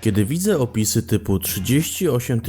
Kiedy widzę opisy typu 38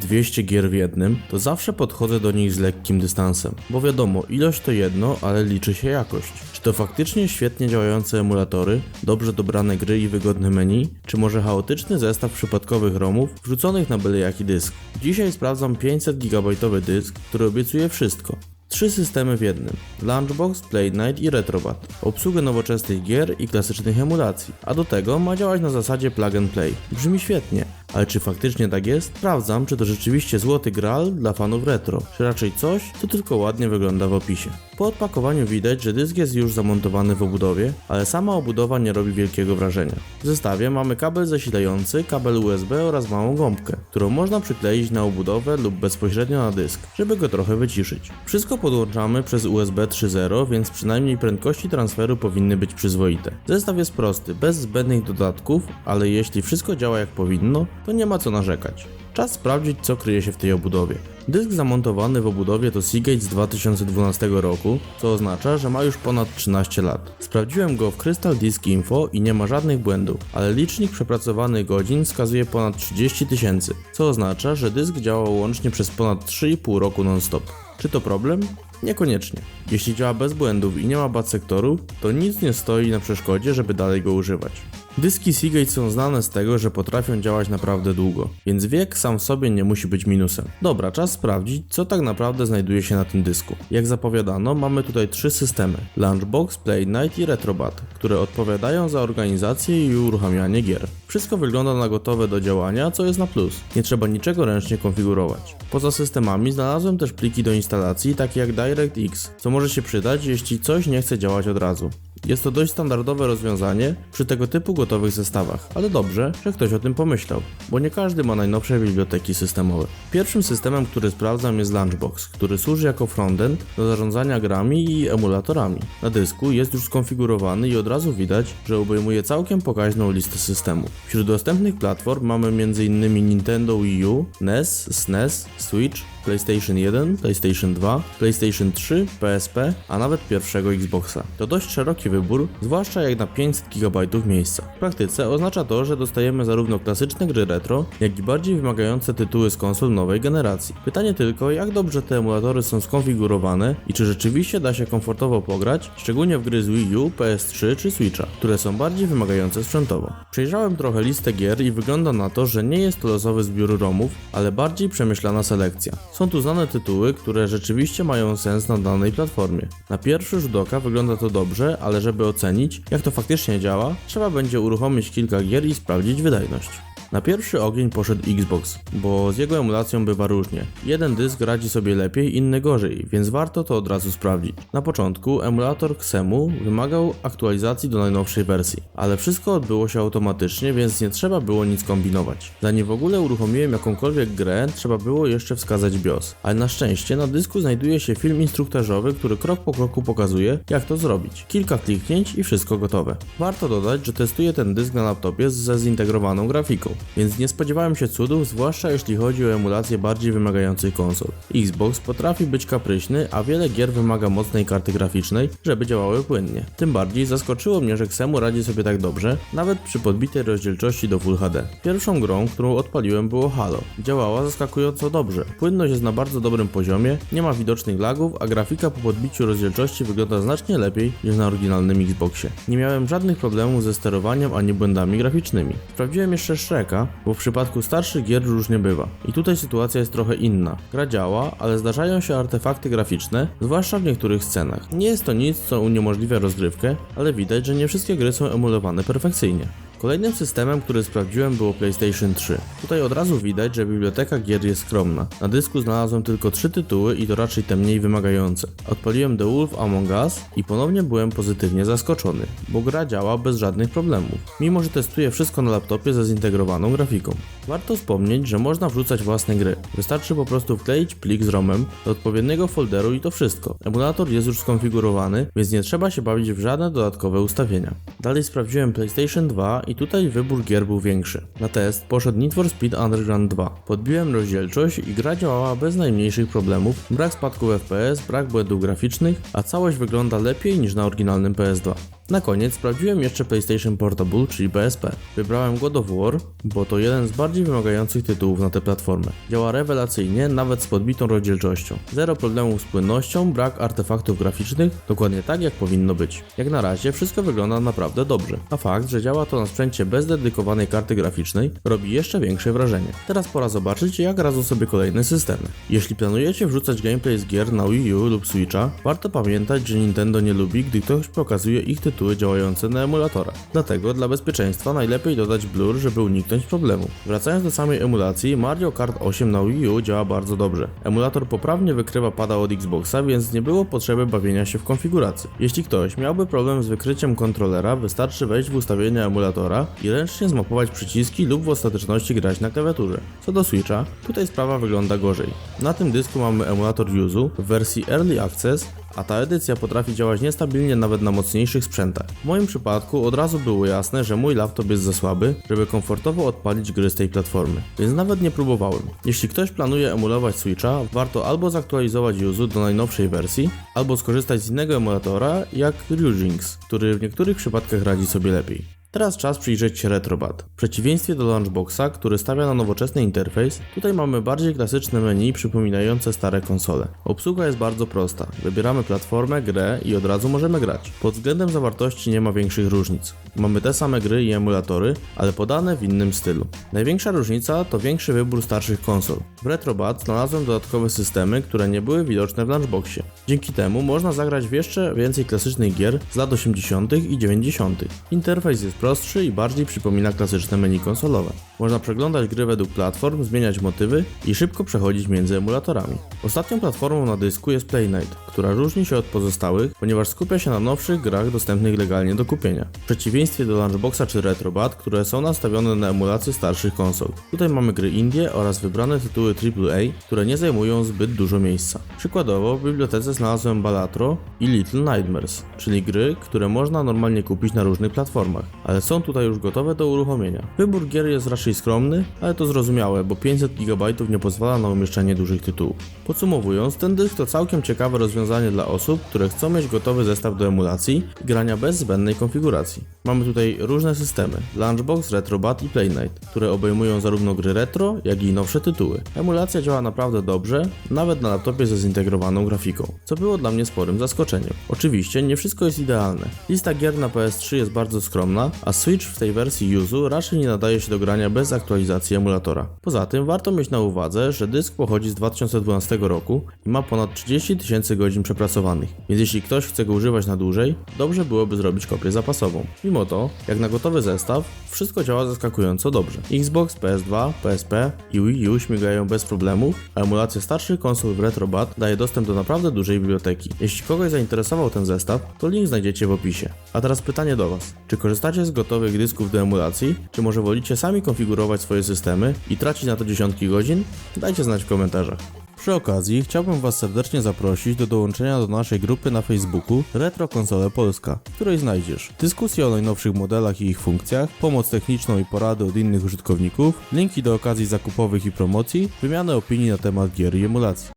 200 gier w jednym, to zawsze podchodzę do nich z lekkim dystansem, bo wiadomo, ilość to jedno, ale liczy się jakość. Czy to faktycznie świetnie działające emulatory, dobrze dobrane gry i wygodne menu, czy może chaotyczny zestaw przypadkowych ROMów wrzuconych na byle jaki dysk? Dzisiaj sprawdzam 500 GB dysk, który obiecuje wszystko. Trzy systemy w jednym: Lunchbox, Playnight i Retrobat. Obsługę nowoczesnych gier i klasycznych emulacji, a do tego ma działać na zasadzie plug and play. Brzmi świetnie, ale czy faktycznie tak jest? Sprawdzam, czy to rzeczywiście złoty graal dla fanów retro, czy raczej coś, co tylko ładnie wygląda w opisie. Po odpakowaniu widać, że dysk jest już zamontowany w obudowie, ale sama obudowa nie robi wielkiego wrażenia. W zestawie mamy kabel zasilający, kabel USB oraz małą gąbkę, którą można przykleić na obudowę lub bezpośrednio na dysk, żeby go trochę wyciszyć. Wszystko podłączamy przez USB 3.0, więc przynajmniej prędkości transferu powinny być przyzwoite. Zestaw jest prosty, bez zbędnych dodatków, ale jeśli wszystko działa jak powinno, to nie ma co narzekać. Czas sprawdzić, co kryje się w tej obudowie. Dysk zamontowany w obudowie to Seagate z 2012 roku, co oznacza, że ma już ponad 13 lat. Sprawdziłem go w Crystal Disk Info i nie ma żadnych błędów, ale licznik przepracowanych godzin wskazuje ponad 30 tysięcy, co oznacza, że dysk działał łącznie przez ponad 3,5 roku non-stop. Czy to problem? Niekoniecznie. Jeśli działa bez błędów i nie ma bad sektoru, to nic nie stoi na przeszkodzie, żeby dalej go używać. Dyski Seagate są znane z tego, że potrafią działać naprawdę długo, więc wiek sam w sobie nie musi być minusem. Dobra, czas sprawdzić, co tak naprawdę znajduje się na tym dysku. Jak zapowiadano, mamy tutaj trzy systemy: Lunchbox, Playnight i Retrobat, które odpowiadają za organizację i uruchamianie gier. Wszystko wygląda na gotowe do działania, co jest na plus. Nie trzeba niczego ręcznie konfigurować. Poza systemami znalazłem też pliki do instalacji, takie jak DirectX, co może się przydać, jeśli coś nie chce działać od razu. Jest to dość standardowe rozwiązanie przy tego typu gotowych zestawach, ale dobrze, że ktoś o tym pomyślał, bo nie każdy ma najnowsze biblioteki systemowe. Pierwszym systemem, który sprawdzam jest Lunchbox, który służy jako frontend do zarządzania grami i emulatorami. Na dysku jest już skonfigurowany i od razu widać, że obejmuje całkiem pokaźną listę systemów. Wśród dostępnych platform mamy m.in. Nintendo Wii U, NES, SNES, Switch, PlayStation 1, PlayStation 2, PlayStation 3, PSP, a nawet pierwszego Xboxa. To dość szeroki wybór, zwłaszcza jak na 500 GB miejsca. W praktyce oznacza to, że dostajemy zarówno klasyczne gry retro, jak i bardziej wymagające tytuły z konsol nowej generacji. Pytanie tylko, jak dobrze te emulatory są skonfigurowane i czy rzeczywiście da się komfortowo pograć, szczególnie w gry z Wii U, PS3 czy Switcha, które są bardziej wymagające sprzętowo. Przejrzałem trochę listę gier i wygląda na to, że nie jest to losowy zbiór ROMów, ale bardziej przemyślana selekcja. Są tu znane tytuły, które rzeczywiście mają sens na danej platformie. Na pierwszy rzut oka wygląda to dobrze, ale żeby ocenić, jak to faktycznie działa, trzeba będzie uruchomić kilka gier i sprawdzić wydajność. Na pierwszy ogień poszedł Xbox, bo z jego emulacją bywa różnie. Jeden dysk radzi sobie lepiej, inny gorzej, więc warto to od razu sprawdzić. Na początku emulator Xemu wymagał aktualizacji do najnowszej wersji, ale wszystko odbyło się automatycznie, więc nie trzeba było nic kombinować. Zanim w ogóle uruchomiłem jakąkolwiek grę, trzeba było jeszcze wskazać BIOS, ale na szczęście na dysku znajduje się film instruktażowy, który krok po kroku pokazuje, jak to zrobić. Kilka kliknięć i wszystko gotowe. Warto dodać, że testuję ten dysk na laptopie ze zintegrowaną grafiką więc nie spodziewałem się cudów, zwłaszcza jeśli chodzi o emulację bardziej wymagających konsol. Xbox potrafi być kapryśny, a wiele gier wymaga mocnej karty graficznej, żeby działały płynnie. Tym bardziej zaskoczyło mnie, że Xemu radzi sobie tak dobrze, nawet przy podbitej rozdzielczości do Full HD. Pierwszą grą, którą odpaliłem było Halo. Działała zaskakująco dobrze. Płynność jest na bardzo dobrym poziomie, nie ma widocznych lagów, a grafika po podbiciu rozdzielczości wygląda znacznie lepiej niż na oryginalnym Xboxie. Nie miałem żadnych problemów ze sterowaniem ani błędami graficznymi. Sprawdziłem jeszcze Shreka, bo w przypadku starszych gier różnie bywa. I tutaj sytuacja jest trochę inna. Gra działa, ale zdarzają się artefakty graficzne, zwłaszcza w niektórych scenach. Nie jest to nic, co uniemożliwia rozgrywkę, ale widać, że nie wszystkie gry są emulowane perfekcyjnie. Kolejnym systemem, który sprawdziłem było PlayStation 3. Tutaj od razu widać, że biblioteka gier jest skromna. Na dysku znalazłem tylko trzy tytuły i to raczej te mniej wymagające. Odpaliłem The Wolf Among Us i ponownie byłem pozytywnie zaskoczony, bo gra działa bez żadnych problemów, mimo że testuję wszystko na laptopie ze zintegrowaną grafiką. Warto wspomnieć, że można wrzucać własne gry. Wystarczy po prostu wkleić plik z ROMem do odpowiedniego folderu i to wszystko. Emulator jest już skonfigurowany, więc nie trzeba się bawić w żadne dodatkowe ustawienia. Dalej sprawdziłem PlayStation 2 i tutaj wybór gier był większy. Na test poszedł Need for Speed Underground 2. Podbiłem rozdzielczość i gra działała bez najmniejszych problemów, brak spadków FPS, brak błędów graficznych, a całość wygląda lepiej niż na oryginalnym PS2. Na koniec sprawdziłem jeszcze PlayStation Portable, czyli PSP. Wybrałem God of War, bo to jeden z bardziej wymagających tytułów na tę platformę. Działa rewelacyjnie, nawet z podbitą rozdzielczością. Zero problemów z płynnością, brak artefaktów graficznych, dokładnie tak jak powinno być. Jak na razie wszystko wygląda naprawdę dobrze, a fakt, że działa to na sprzęcie bez dedykowanej karty graficznej robi jeszcze większe wrażenie. Teraz pora zobaczyć jak radzą sobie kolejne systemy. Jeśli planujecie wrzucać gameplay z gier na Wii U lub Switcha, warto pamiętać, że Nintendo nie lubi, gdy ktoś pokazuje ich tytuły działające na emulatorach. Dlatego dla bezpieczeństwa najlepiej dodać blur, żeby uniknąć problemu. Wracając do samej emulacji, Mario Kart 8 na Wii U działa bardzo dobrze. Emulator poprawnie wykrywa pada od Xboxa, więc nie było potrzeby bawienia się w konfiguracji. Jeśli ktoś miałby problem z wykryciem kontrolera, wystarczy wejść w ustawienia emulatora i ręcznie zmapować przyciski lub w ostateczności grać na klawiaturze. Co do Switcha, tutaj sprawa wygląda gorzej. Na tym dysku mamy emulator Yuzu w wersji Early Access, a ta edycja potrafi działać niestabilnie nawet na mocniejszych sprzętach. W moim przypadku od razu było jasne, że mój laptop jest za słaby, żeby komfortowo odpalić gry z tej platformy, więc nawet nie próbowałem. Jeśli ktoś planuje emulować Switcha, warto albo zaktualizować Yuzu do najnowszej wersji, albo skorzystać z innego emulatora jak Ryujinx, który w niektórych przypadkach radzi sobie lepiej. Teraz czas przyjrzeć się Retrobat. W przeciwieństwie do Launchboxa, który stawia na nowoczesny interfejs, tutaj mamy bardziej klasyczne menu przypominające stare konsole. Obsługa jest bardzo prosta. Wybieramy platformę, grę i od razu możemy grać. Pod względem zawartości nie ma większych różnic. Mamy te same gry i emulatory, ale podane w innym stylu. Największa różnica to większy wybór starszych konsol. W Retrobat znalazłem dodatkowe systemy, które nie były widoczne w Launchboxie. Dzięki temu można zagrać w jeszcze więcej klasycznych gier z lat 80. i 90. Interfejs jest prostszy i bardziej przypomina klasyczne menu konsolowe. Można przeglądać gry według platform, zmieniać motywy i szybko przechodzić między emulatorami. Ostatnią platformą na dysku jest Playnite, która różni się od pozostałych, ponieważ skupia się na nowszych grach dostępnych legalnie do kupienia. W przeciwieństwie do Launchboxa czy Retrobat, które są nastawione na emulację starszych konsol. Tutaj mamy gry indie oraz wybrane tytuły AAA, które nie zajmują zbyt dużo miejsca. Przykładowo w bibliotece znalazłem Balatro i Little Nightmares, czyli gry, które można normalnie kupić na różnych platformach, ale są tutaj już gotowe do uruchomienia. Wybór gier jest raczej skromny, ale to zrozumiałe, bo 500 GB nie pozwala na umieszczenie dużych tytułów. Podsumowując, ten dysk to całkiem ciekawe rozwiązanie dla osób, które chcą mieć gotowy zestaw do emulacji i grania bez zbędnej konfiguracji. Mamy tutaj różne systemy, Launchbox, Retrobat i Playnite, które obejmują zarówno gry retro, jak i nowsze tytuły. Emulacja działa naprawdę dobrze, nawet na laptopie ze zintegrowaną grafiką, co było dla mnie sporym zaskoczeniem. Oczywiście nie wszystko jest idealne. Lista gier na PS3 jest bardzo skromna, a Switch w tej wersji Yuzu raczej nie nadaje się do grania bez aktualizacji emulatora. Poza tym warto mieć na uwadze, że dysk pochodzi z 2012 roku i ma ponad 30 tysięcy godzin przepracowanych, więc jeśli ktoś chce go używać na dłużej, dobrze byłoby zrobić kopię zapasową. Mimo to, jak na gotowy zestaw, wszystko działa zaskakująco dobrze. Xbox, PS2, PSP i Wii U śmigają bez problemów, a emulacja starszych konsol w Retrobat daje dostęp do naprawdę dużej biblioteki. Jeśli kogoś zainteresował ten zestaw, to link znajdziecie w opisie. A teraz pytanie do Was. Czy korzystacie z gotowych dysków do emulacji, czy może wolicie sami konfigurować swoje systemy i tracić na to dziesiątki godzin? Dajcie znać w komentarzach. Przy okazji chciałbym Was serdecznie zaprosić do dołączenia do naszej grupy na Facebooku Retro Konsole Polska, w której znajdziesz dyskusje o najnowszych modelach i ich funkcjach, pomoc techniczną i porady od innych użytkowników, linki do okazji zakupowych i promocji, wymianę opinii na temat gier i emulacji.